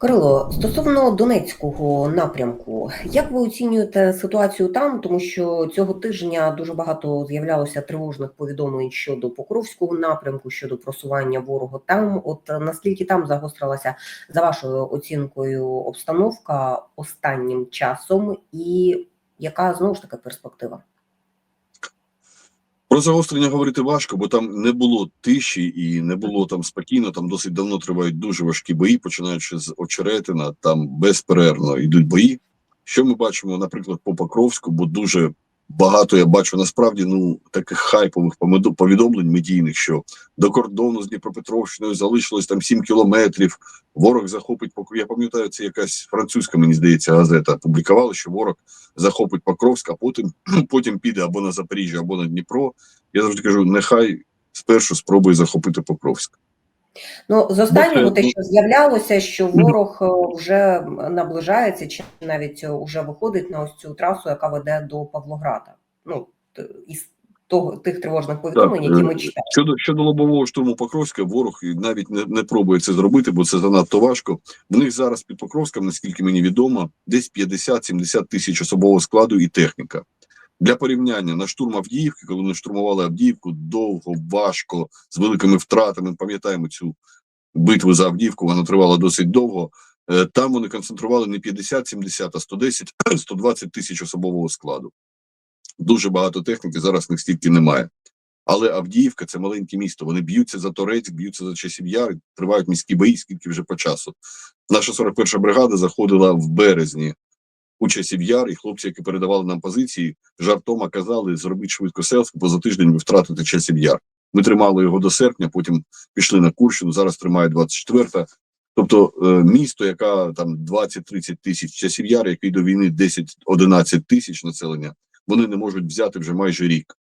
Кирило, стосовно Донецького напрямку, як ви оцінюєте ситуацію там? Тому що цього тижня дуже багато з'являлося тривожних повідомлень щодо Покровського напрямку, щодо просування ворога там. От наскільки там загострилася за вашою оцінкою обстановка останнім часом, і яка знову ж таки перспектива? Про загострення говорити важко, бо там не було тиші і не було там спокійно. Там досить давно тривають дуже важкі бої, починаючи з очеретина. Там безперервно йдуть бої. Що ми бачимо, наприклад, по Покровську, бо дуже багато я бачу насправді ну таких хайпових повідомлень медійних, що до кордону з Дніпропетровщиною залишилось там 7 кілометрів. Ворог захопить Покров. Я пам'ятаю, це якась французька, мені здається, газета публікувала, що ворог захопить Покровськ, а потім потім піде або на Запоріжжя, або на Дніпро. Я завжди кажу, нехай спершу спробує захопити Покровськ. Ну з останнього те, ну, що з'являлося, що ворог е, вже наближається, чи навіть вже виходить на ось цю трасу, яка веде до Павлограда. Ну із того тих тривожних повідомлень, які ми е, читаємо. Щодо щодо лобового штурму Покровська, ворог навіть не, не пробує це зробити, бо це занадто важко. В них зараз під Покровськом, наскільки мені відомо, десь 50-70 тисяч особового складу і техніка. Для порівняння на штурм Авдіївки, коли вони штурмували Авдіївку, довго, важко, з великими втратами. Пам'ятаємо цю битву за Авдіївку, вона тривала досить довго. Е, Там вони концентрували не 50-70, а 110-120 тисяч особового складу. Дуже багато техніки, зараз в них стільки немає. Але Авдіївка це маленьке місто. Вони б'ються за Торецьк, б'ються за часів яр, тривають міські бої, скільки вже по часу. Наша 41-ша бригада заходила в березні у часів яр, і хлопці, які передавали нам позиції, жартома казали: зробіть швидко селфі, бо за тиждень ви втратите часів яр. Ми тримали його до серпня, потім пішли на Курщину. Зараз тримає 24-та. Тобто е, місто, яка там 20-30 тисяч часів яр, який до війни 10-11 тисяч населення, вони не можуть взяти вже майже рік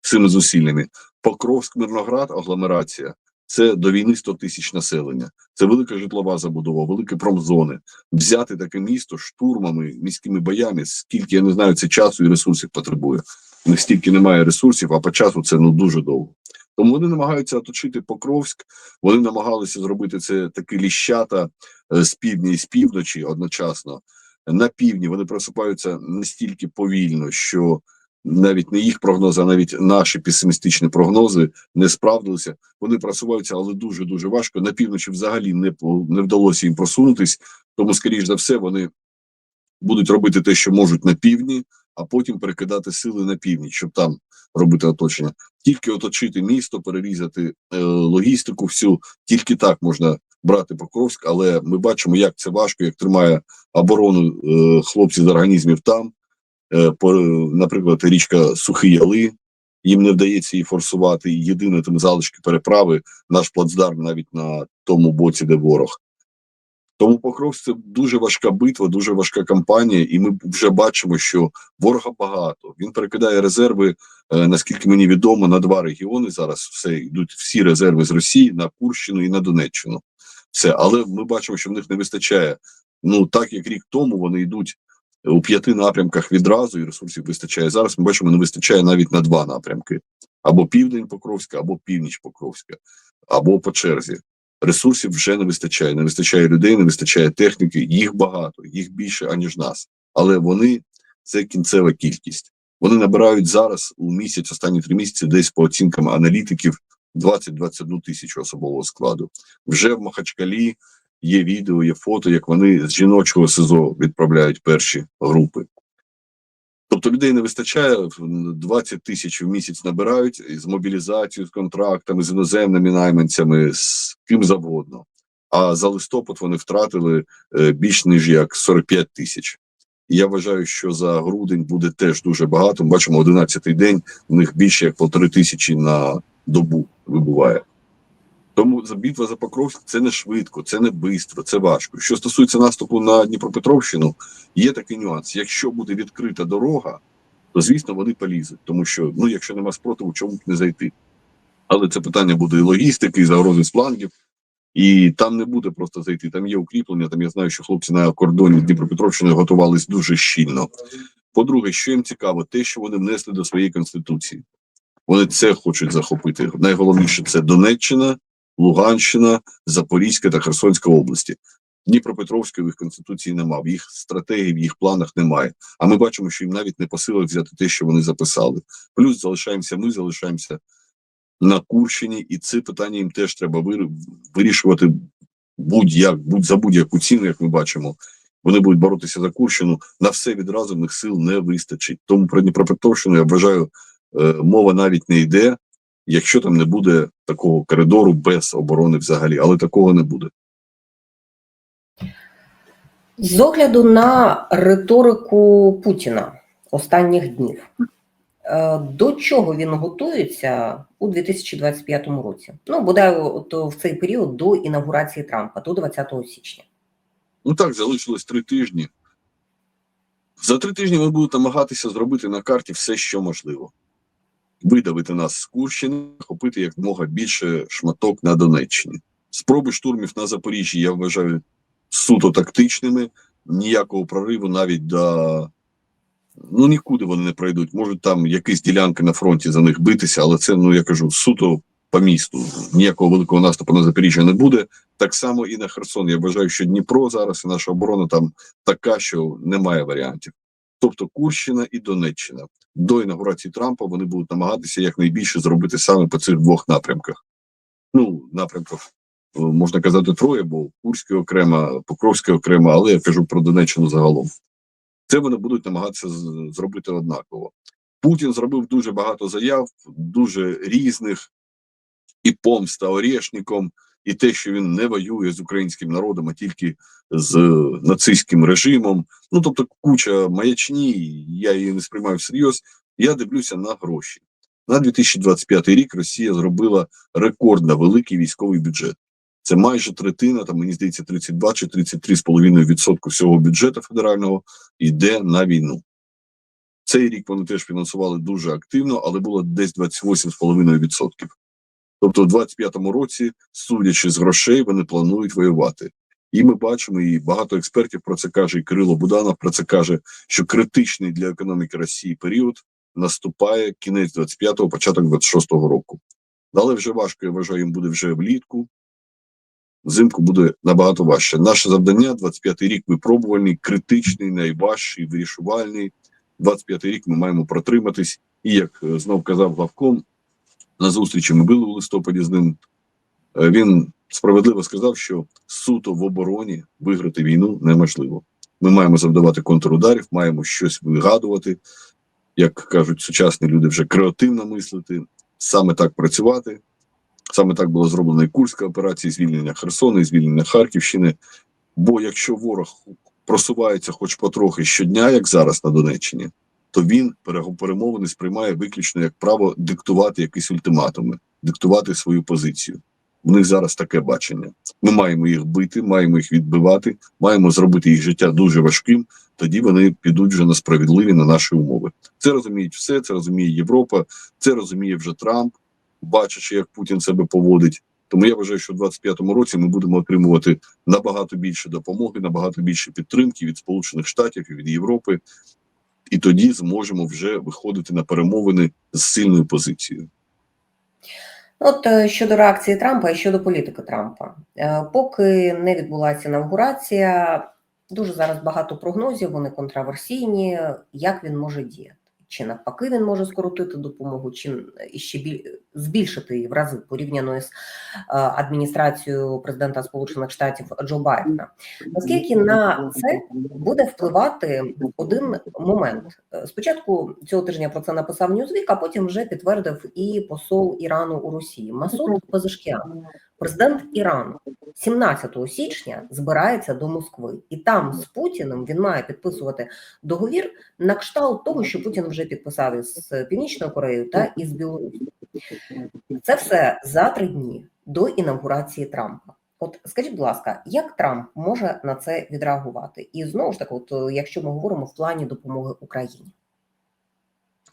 цими зусиллями. Покровськ, Мирноград, агломерація це до війни 100 тисяч населення. Це велика житлова забудова, великі промзони. Взяти таке місто штурмами, міськими боями, скільки я не знаю, це часу і ресурсів потребує. Них стільки немає ресурсів, а по часу це ну дуже довго. Тому вони намагаються оточити Покровськ. Вони намагалися зробити це такі ліщата е, з півдня і з півночі одночасно. На півдні вони просипаються настільки повільно, що навіть не їх прогнози, а навіть наші песимістичні прогнози не справдилися. Вони просуваються, але дуже дуже важко. На півночі взагалі не не вдалося їм просунутись. Тому, скоріш за все, вони будуть робити те, що можуть на півдні, а потім перекидати сили на північ, щоб там робити оточення. Тільки оточити місто, перерізати е, логістику, всю тільки так можна брати Покровськ. Але ми бачимо, як це важко, як тримає оборону е, хлопці з організмів там. Е, по, наприклад, річка Сухі Яли. Їм не вдається її форсувати. Єдине там залишки переправи, наш плацдарм навіть на тому боці, де ворог. Тому Покровськ це дуже важка битва, дуже важка кампанія, і ми вже бачимо, що ворога багато. Він перекидає резерви, е, наскільки мені відомо, на два регіони. Зараз все йдуть всі резерви з Росії на Курщину і на Донеччину. Все, але ми бачимо, що в них не вистачає. Ну так як рік тому вони йдуть у п'яти напрямках відразу, і ресурсів вистачає зараз. Ми бачимо, не вистачає навіть на два напрямки: або південь Покровська, або північ Покровська, або по черзі. Ресурсів вже не вистачає. Не вистачає людей, не вистачає техніки. Їх багато, їх більше аніж нас. Але вони це кінцева кількість. Вони набирають зараз у місяць, останні три місяці, десь по оцінкам аналітиків 20-21 тисячу особового складу. Вже в Махачкалі є відео, є фото, як вони з жіночого СИЗО відправляють перші групи. Тобто людей не вистачає, 20 тисяч в місяць набирають з мобілізацією, з контрактами, з іноземними найманцями, з ким завгодно. А за листопад вони втратили е, більш ніж як 45 тисяч. Я вважаю, що за грудень буде теж дуже багато. Ми бачимо 11-й день, у них більше як полтори тисячі на добу вибуває. Тому битва за Покровськ це не швидко, це не швидко, це важко. Що стосується наступу на Дніпропетровщину, є такий нюанс. Якщо буде відкрита дорога, то звісно вони полізуть, тому що ну, якщо нема спротиву, чому б не зайти? Але це питання буде і логістики, і загрози з флангів, і там не буде просто зайти. Там є укріплення. Там я знаю, що хлопці на кордоні з Дніпропетровщиною готувались дуже щільно. По-друге, що їм цікаво, те, що вони внесли до своєї конституції. Вони це хочуть захопити. Найголовніше це Донеччина, Луганщина, Запорізька та Херсонська області. Дніпропетровської в їх конституції немає, в їх стратегії, в їх планах немає. А ми бачимо, що їм навіть не по силах взяти те, що вони записали. Плюс залишаємося, ми залишаємося на Курщині, і це питання їм теж треба вирішувати будь-як, будь за будь-яку ціну, як ми бачимо. Вони будуть боротися за Курщину. На все відразу в них сил не вистачить. Тому про Дніпропетровщину я вважаю, е, мова навіть не йде, якщо там не буде такого коридору без оборони взагалі, але такого не буде. З огляду на риторику Путіна останніх днів, е, до чого він готується у 2025 році? Ну, бодай от в цей період до інаугурації Трампа, до 20 січня. Ну так, залишилось три тижні. За три тижні ми будемо намагатися зробити на карті все, що можливо. Видавити нас з Курщини, охопити якомога більше шматок на Донеччині. Спроби штурмів на Запоріжжі я вважаю суто тактичними. Ніякого прориву навіть до. Ну, нікуди вони не пройдуть. Можуть там якісь ділянки на фронті за них битися, але це, ну я кажу, суто по місту. Ніякого великого наступу на Запоріжжя не буде. Так само і на Херсон. Я вважаю, що Дніпро зараз і наша оборона там така, що немає варіантів. Тобто Курщина і Донеччина до інаугурації Трампа вони будуть намагатися якнайбільше зробити саме по цих двох напрямках. Ну, напрямках е, можна казати троє, бо Курський окремо, Покровський окремо, але я кажу про Донеччину загалом. Це вони будуть намагатися зробити однаково. Путін зробив дуже багато заяв, дуже різних, і помста Орєшніком, і те, що він не воює з українським народом, а тільки з нацистським режимом. Ну тобто, куча маячні, я її не сприймаю всерйоз. Я дивлюся на гроші. На 2025 рік Росія зробила рекордно великий військовий бюджет. Це майже третина, там мені здається, 32 чи 33,5% всього бюджету федерального йде на війну. Цей рік вони теж фінансували дуже активно, але було десь 28,5%. Тобто, в 25-му році, судячи з грошей, вони планують воювати. І ми бачимо, і багато експертів про це каже, і Кирило Буданов про це каже, що критичний для економіки Росії період наступає кінець 25-го, початок 26-го року. Але вже важко, я вважаю, їм буде вже влітку. Взимку буде набагато важче. Наше завдання 25-й рік випробувальний, критичний, найважчий, вирішувальний. 25-й рік ми маємо протриматись. І як е, знов казав главком, на зустрічі ми були у листопаді з ним. е, Він справедливо сказав, що суто в обороні виграти війну неможливо. Ми маємо завдавати контрударів, маємо щось вигадувати, як кажуть сучасні люди, вже креативно мислити, саме так працювати. Саме так було зроблено і Курська операція, і звільнення Херсона, і звільнення Харківщини. Бо якщо ворог просувається хоч потрохи щодня, як зараз на Донеччині, то він перемовини сприймає виключно як право диктувати якісь ультиматуми, диктувати свою позицію. У них зараз таке бачення. Ми маємо їх бити, маємо їх відбивати, маємо зробити їх життя дуже важким. Тоді вони підуть вже на справедливі на наші умови. Це розуміють все, це розуміє Європа, це розуміє вже Трамп, бачачи, як Путін себе поводить. Тому я вважаю, що в 25-му році ми будемо отримувати набагато більше допомоги, набагато більше підтримки від Сполучених Штатів і від Європи, і тоді зможемо вже виходити на перемовини з сильною позицією. От е, щодо реакції Трампа і щодо політики Трампа, Е, поки не відбулася інаугурація, дуже зараз багато прогнозів, вони контраверсійні. Як він може діяти? Чи навпаки він може скоротити допомогу, чи ще біль... збільшити її в рази порівняно з е, адміністрацією президента Сполучених Штатів Джо Байдена? Наскільки на це буде впливати один момент? Е, Спочатку цього тижня про це написав Ньюзвік, а потім вже підтвердив і посол Ірану у Росії Масуд Пезешкіан. Президент Ірану 17 січня збирається до Москви, і там з Путіним він має підписувати договір на кшталт того, що Путін вже підписав із Північною Кореєю та із Білорусі. Це все за три дні до інаугурації Трампа. От скажіть, будь ласка, як Трамп може на це відреагувати? І знову ж таки, от е, якщо ми говоримо в плані допомоги Україні.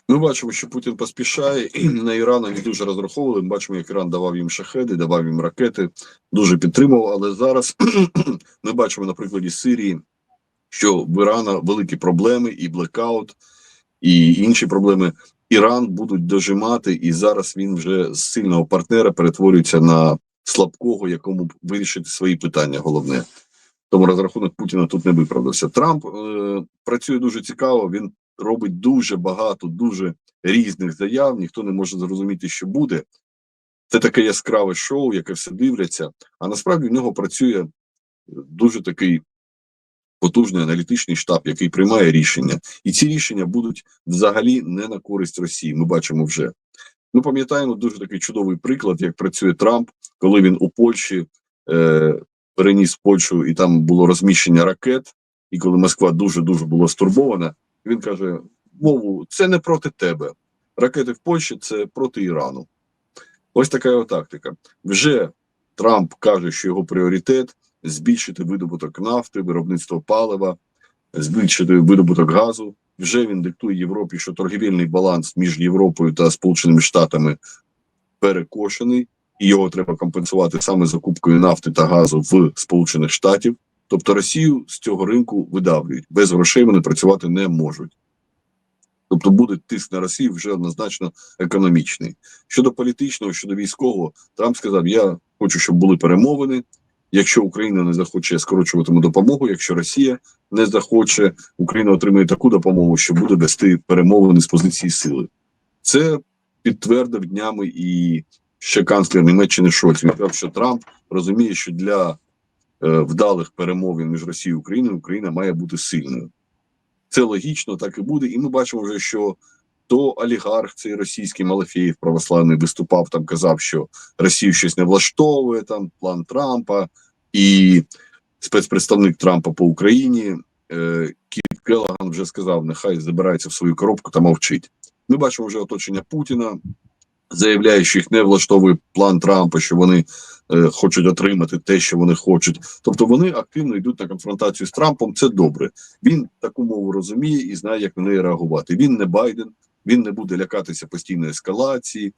Ми бачимо, що Путін поспішає і на Іран не дуже розраховували. Ми бачимо, як Іран давав їм шахеди, давав їм ракети, дуже підтримував. Але зараз ми бачимо на прикладі Сирії, що в Ірана великі проблеми, і блекаут, і інші проблеми. Іран будуть дожимати, і зараз він вже з сильного партнера перетворюється на слабкого, якому вирішити свої питання. Головне Тому розрахунок Путіна тут не виправдався. Трамп е, працює дуже цікаво. Він робить дуже багато, дуже різних заяв. Ніхто не може зрозуміти, що буде. Це таке яскраве шоу, яке все дивляться. А насправді в нього працює дуже такий потужний аналітичний штаб, який приймає рішення, і ці рішення будуть взагалі не на користь Росії. Ми бачимо вже. Ми пам'ятаємо дуже такий чудовий приклад, як працює Трамп, коли він у Польщі е, переніс Польщу, і там було розміщення ракет. І коли Москва дуже дуже була стурбована, він каже: мову, це не проти тебе. Ракети в Польщі це проти Ірану. Ось така його тактика. Вже Трамп каже, що його пріоритет збільшити видобуток нафти, виробництво палива, збільшити видобуток газу. Вже він диктує Європі, що торгівельний баланс між Європою та Сполученими Штатами перекошений, і його треба компенсувати саме закупкою нафти та газу в Сполучених Штатів. Тобто Росію з цього ринку видавлюють. Без грошей вони працювати не можуть. Тобто буде тиск на Росію вже однозначно економічний. Щодо політичного, щодо військового, Трамп сказав: Я хочу, щоб були перемовини. Якщо Україна не захоче скорочуватиму допомогу, якщо Росія не захоче, Україна отримає таку допомогу, що буде вести перемовини з позиції сили. Це підтвердив днями і ще канцлер Німеччини Шольц. Він сказав, що Трамп розуміє, що для вдалих перемовин між Росією і Україною Україна має бути сильною. Це логічно, так і буде. І ми бачимо вже, що то олігарх, цей російський Малафєєв православний виступав там, казав, що Росію щось не влаштовує, там план Трампа і спецпредставник Трампа по Україні. Е, Кіт Келлаган вже сказав, нехай забирається в свою коробку та мовчить. Ми бачимо вже оточення Путіна, заявляє, що їх не влаштовує план Трампа, що вони е, хочуть отримати те, що вони хочуть. Тобто вони активно йдуть на конфронтацію з Трампом. Це добре. Він таку мову розуміє і знає, як на неї реагувати. Він не Байден, він не буде лякатися постійної ескалації,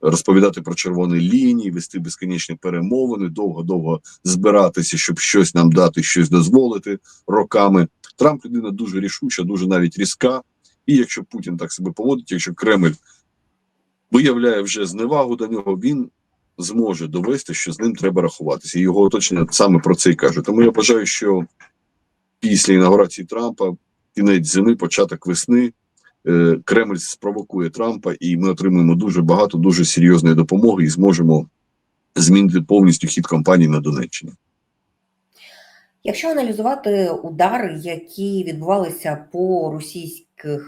розповідати про червоні лінії, вести безконечні перемовини, довго-довго збиратися, щоб щось нам дати, щось дозволити роками. Трамп людина дуже рішуча, дуже навіть різка. І якщо Путін так себе поводить, якщо Кремль виявляє вже зневагу до нього, він зможе довести, що з ним треба рахуватися. Його оточення саме про це й каже. Тому я вважаю, що після інаугурації Трампа, кінець зими, початок весни, е, Кремль спровокує Трампа, і ми отримуємо дуже багато, дуже серйозної допомоги і зможемо змінити повністю хід кампанії на Донеччині. Якщо аналізувати удари, які відбувалися по російських е,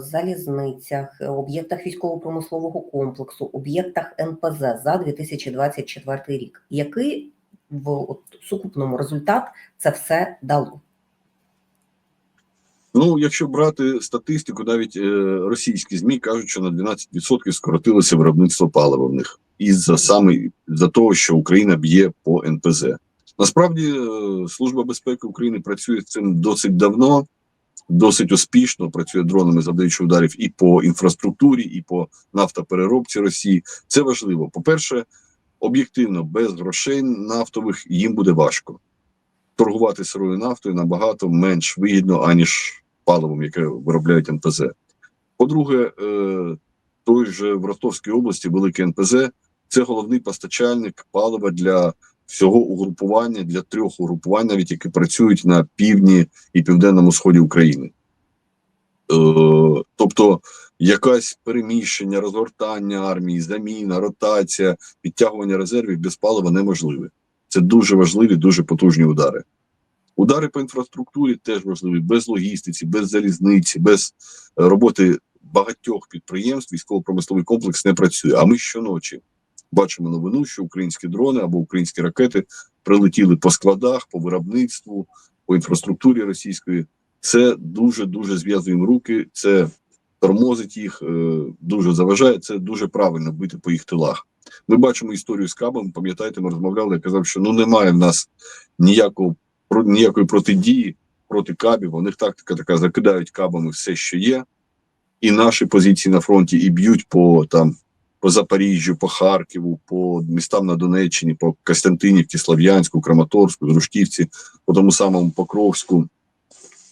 залізницях, е, об'єктах військово-промислового комплексу, об'єктах НПЗ за 2024 рік, який в от, сукупному результат це все дало? Ну, якщо брати статистику, навіть е, російські змі кажуть, що на 12% скоротилося виробництво палива в них із-за саме за того, що Україна б'є по НПЗ. Насправді, е, служба безпеки України працює з цим досить давно, досить успішно. Працює дронами, завдаючи ударів і по інфраструктурі, і по нафтопереробці Росії. Це важливо. По перше, об'єктивно без грошей нафтових їм буде важко. Торгувати сирою нафтою набагато менш вигідно, аніж паливом, яке виробляють НПЗ. По-друге, е, той же в Ростовській області великий НПЗ це головний постачальник палива для всього угрупування, для трьох угрупувань, навіть які працюють на півдні і південному сході України. Е, тобто якась переміщення, розгортання армії, заміна, ротація, підтягування резервів без палива неможливе. Це дуже важливі, дуже потужні удари. Удари по інфраструктурі теж важливі, без логістиці, без залізниці, без е, роботи багатьох підприємств. Військово-промисловий комплекс не працює. А ми щоночі бачимо новину, що українські дрони або українські ракети прилетіли по складах, по виробництву, по інфраструктурі російської. Це дуже дуже зв'язує руки. Це тормозить їх, е, дуже заважає. Це дуже правильно бити по їх тилах. Ми бачимо історію з кабом. Пам'ятаєте, ми розмовляли. Я казав, що ну немає в нас ніякого про ніякої протидії проти кабів. У них тактика така: закидають кабами все, що є, і наші позиції на фронті і б'ють по там по Запоріжжю, по Харкову, по містам на Донеччині, по Костянтинівці, Слов'янську, Краматорську, Дружківці, по тому самому Покровську,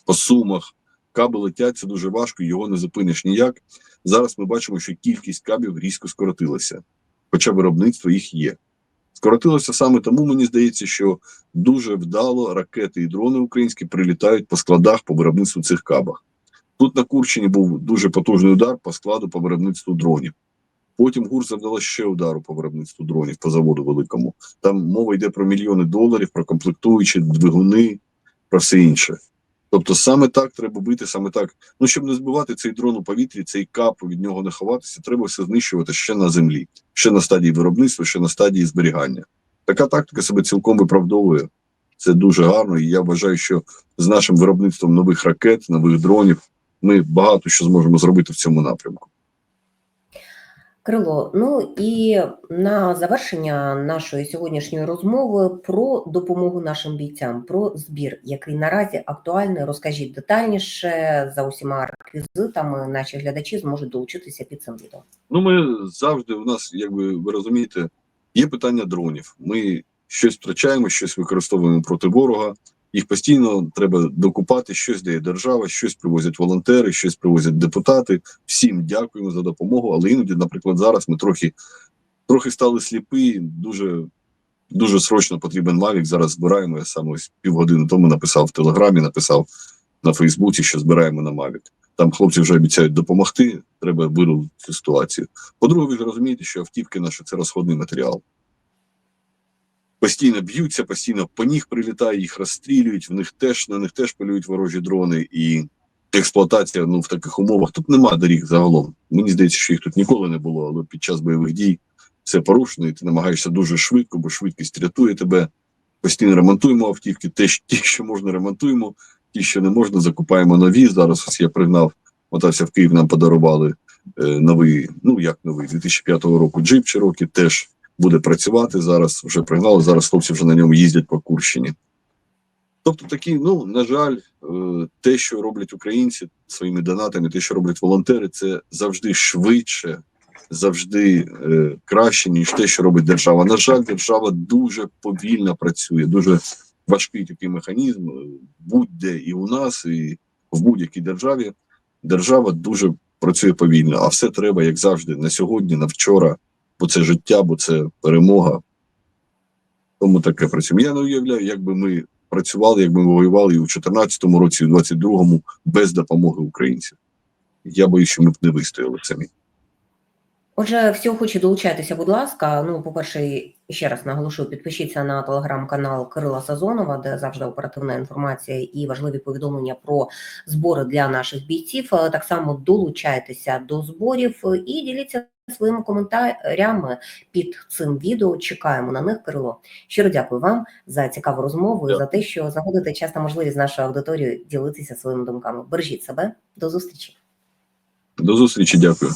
по Сумах. Каби летять, це дуже важко, його не зупиниш ніяк. Зараз ми бачимо, що кількість кабів різко скоротилася, хоча виробництво їх є. Скоротилося саме тому, мені здається, що дуже вдало ракети і дрони українські прилітають по складах по виробництву цих кабах. Тут на Курщині був дуже потужний удар по складу по виробництву дронів. Потім ГУР завдала ще удару по виробництву дронів по заводу великому. Там мова йде про мільйони доларів, про комплектуючі, двигуни, про все інше. Тобто саме так треба бити, саме так. Ну, щоб не збивати цей дрон у повітрі, цей кап, від нього не ховатися, треба все знищувати ще на землі, ще на стадії виробництва, ще на стадії зберігання. Така тактика себе цілком виправдовує. Це дуже гарно, і я вважаю, що з нашим виробництвом нових ракет, нових дронів, ми багато що зможемо зробити в цьому напрямку. Крило, ну і на завершення нашої сьогоднішньої розмови про допомогу нашим бійцям, про збір, який наразі актуальний. Розкажіть детальніше за усіма реквізитами. Наші глядачі зможуть долучитися під цим відео. Ну, ми завжди у нас, якби ви розумієте, є питання дронів. Ми щось втрачаємо, щось використовуємо проти ворога. Їх постійно треба докупати, щось дає держава, щось привозять волонтери, щось привозять депутати. Всім дякуємо за допомогу. Але іноді, наприклад, зараз ми трохи трохи стали сліпі. Дуже дуже срочно потрібен Мавік. Зараз збираємо. Я саме ось півгодини тому написав в Телеграмі, написав на Фейсбуці, що збираємо на Мавік. Там хлопці вже обіцяють допомогти. Треба вирулити ситуацію. По-друге, ви ж розумієте, що автівки наші це розходний матеріал. Постійно б'ються, постійно по них прилітає, їх розстрілюють, в них теж на них теж полюють ворожі дрони, і експлуатація ну в таких умовах тут нема доріг загалом. Мені здається, що їх тут ніколи не було, але під час бойових дій все порушено, і ти намагаєшся дуже швидко, бо швидкість рятує тебе. Постійно ремонтуємо автівки, те, ті, що можна, ремонтуємо, ті, що не можна, закупаємо нові. Зараз ось я пригнав, мотався в Київ, нам подарували е, новий, ну як новий, 2005 року джип Cherokee, теж буде працювати зараз. Вже пригнали. Зараз хлопці вже на ньому їздять по Курщині. Тобто, такі, ну на жаль, е, те, що роблять українці своїми донатами, те, що роблять волонтери, це завжди швидше, завжди е, краще, ніж те, що робить держава. На жаль, держава дуже повільно працює, дуже важкий такий механізм. е, Будь-де і у нас, і в будь-якій державі. Держава дуже працює повільно, а все треба, як завжди, на сьогодні, на вчора, бо це життя, бо це перемога. Тому таке працюємо. Я не уявляю, як би ми працювали, як би ми воювали і у 2014 році, і у 2022 без допомоги українців. Я боюсь, що ми б не вистояли самі. Отже, всі охочі долучайтеся, будь ласка. Ну, по-перше, ще раз наголошую, підпишіться на телеграм-канал Кирила Сазонова, де завжди оперативна інформація і важливі повідомлення про збори для наших бійців. Так само долучайтеся до зборів і діліться своїми коментарями під цим відео. Чекаємо на них, Кирило. Щиро дякую вам за цікаву розмову і за те, що знаходите час та можливість нашою аудиторією ділитися своїми думками. Бережіть себе, до зустрічі. До зустрічі, дякую.